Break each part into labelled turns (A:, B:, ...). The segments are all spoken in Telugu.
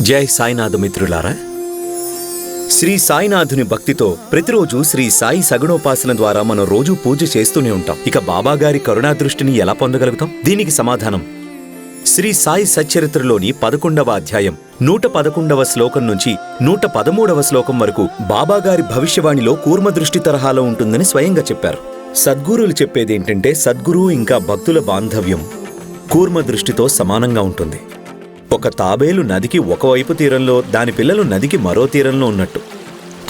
A: జై సాయినాథ్ మిత్రులారా శ్రీ సాయినాథుని భక్తితో ప్రతిరోజు శ్రీ సాయి సగుణోపాసన ద్వారా మనం రోజు పూజ చేస్తూనే ఉంటాం. ఇక బాబాగారి కరుణా దృష్టిని ఎలా పొందగలుగుతాం? దీనికి సమాధానం. శ్రీ సాయి సచ్చరిత్రలోని పదకొండవ అధ్యాయం నూట పదకొండవ శ్లోకం నుంచి నూట పదమూడవ శ్లోకం వరకు బాబాగారి భవిష్యవాణిలో కూర్మ దృష్టి తరహాలో ఉంటుందని స్వయంగా చెప్పారు. సద్గురులు చెప్పేదేంటంటే సద్గురు ఇంకా భక్తుల బాంధవ్యం కూర్మ దృష్టితో సమానంగా ఉంటుంది. ఒక తాబేలు నదికి ఒకవైపు తీరంలో దాని పిల్లలు నదికి మరో తీరంలో ఉన్నట్టు.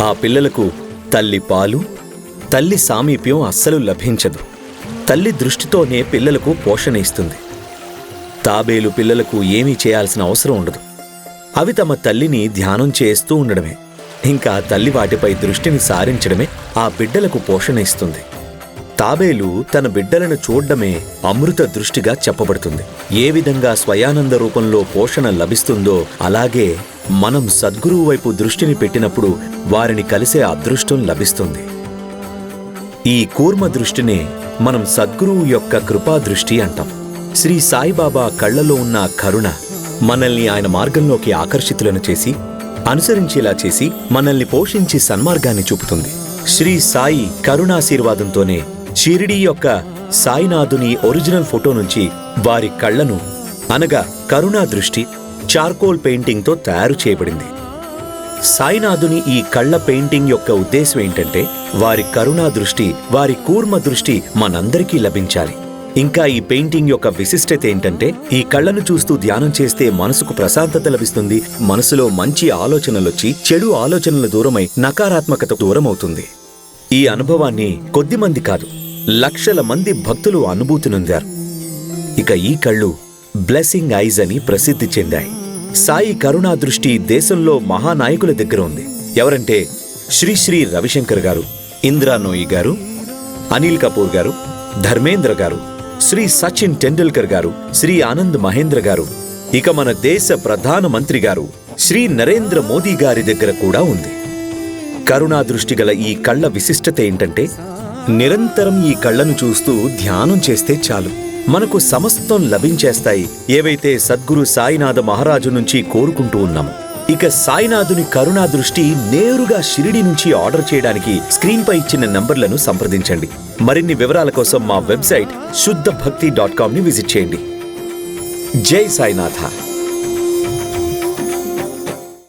A: ఆ పిల్లలకు తల్లి పాలు తల్లి సామీప్యం అస్సలు లభించదు. తల్లి దృష్టితోనే పిల్లలకు పోషణ ఇస్తుంది. తాబేలు పిల్లలకు ఏమీ చేయాల్సిన అవసరం ఉండదు. అవి తమ తల్లిని ధ్యానం చేస్తూ ఉండడమే. ఇంకా తల్లి వాటిపై దృష్టిని సారించడమే ఆ బిడ్డలకు పోషణ ఇస్తుంది. తాబేలు తన బిడ్డలను చూడ్డమే అమృత దృష్టిగా చెప్పబడుతుంది. ఏ విధంగా స్వయానంద రూపంలో పోషణ లభిస్తుందో అలాగే మనం సద్గురువు వైపు దృష్టిని పెట్టినప్పుడు వారిని కలిసే అదృష్టం లభిస్తుంది. ఈ కూర్మ దృష్టినే మనం సద్గురువు యొక్క కృపా దృష్టి అంటాం. శ్రీ సాయిబాబా కళ్ళలో ఉన్న కరుణ మనల్ని ఆయన మార్గంలోకి ఆకర్షితులను చేసి అనుసరించేలా చేసి మనల్ని పోషించి సన్మార్గాన్ని చూపుతుంది. శ్రీ సాయి కరుణాశీర్వాదంతోనే షిరిడీ యొక్క సాయినాథుని ఒరిజినల్ ఫోటో నుంచి వారి కళ్ళను అనగా కరుణా దృష్టి చార్కోల్ పెయింటింగ్తో తయారు చేయబడింది. సాయినాథుని ఈ కళ్ళ పెయింటింగ్ యొక్క ఉద్దేశం ఏంటంటే వారి కరుణా దృష్టి వారి కూర్మ దృష్టి మనందరికీ లభించాలి. ఇంకా ఈ పెయింటింగ్ యొక్క విశిష్టత ఏంటంటే ఈ కళ్ళను చూస్తూ ధ్యానం చేస్తే మనసుకు ప్రశాంతత లభిస్తుంది మనసులో మంచి ఆలోచనలొచ్చి చెడు ఆలోచనల దూరమై నకారాత్మకత దూరమవుతుంది. ఈ అనుభవాన్ని కొద్దిమంది కాదు లక్షల మంది భక్తులు అనుభూతినొందారు ఇక ఈ కళ్ళు బ్లెస్సింగ్ ఐజ్ అని ప్రసిద్ధి చెందాయి. సాయి కరుణా దృష్టి దేశంలో మహానాయకుల దగ్గర ఉంది. ఎవరంటే శ్రీశ్రీ రవిశంకర్ గారు ఇంద్రానోయి గారు అనిల్ కపూర్ గారు ధర్మేంద్ర గారు శ్రీ సచిన్ టెండూల్కర్ గారు శ్రీ ఆనంద్ మహేంద్ర గారు ఇక మన దేశ ప్రధాన మంత్రి గారు శ్రీ నరేంద్ర మోదీ గారి దగ్గర కూడా ఉంది. కరుణా దృష్టి గల ఈ కళ్ళ విశిష్టత ఏంటంటే నిరంతరం ఈ కళ్ళను చూస్తూ ధ్యానం చేస్తే చాలు. మనకు సమస్తం లభించేస్తాయి. ఏవైతే సద్గురు సాయినాథ మహారాజు నుంచి కోరుకుంటూ ఉన్నాము ఇక సాయినాథుని కరుణా దృష్టి నేరుగా షిరిడి నుంచి ఆర్డర్ చేయడానికి స్క్రీన్ పై ఇచ్చిన నంబర్లను సంప్రదించండి. మరిన్ని వివరాల కోసం మా వెబ్సైట్ శుద్ధ భక్తి డాట్ కామ్ని విజిట్ చేయండి. జై సాయినాథ.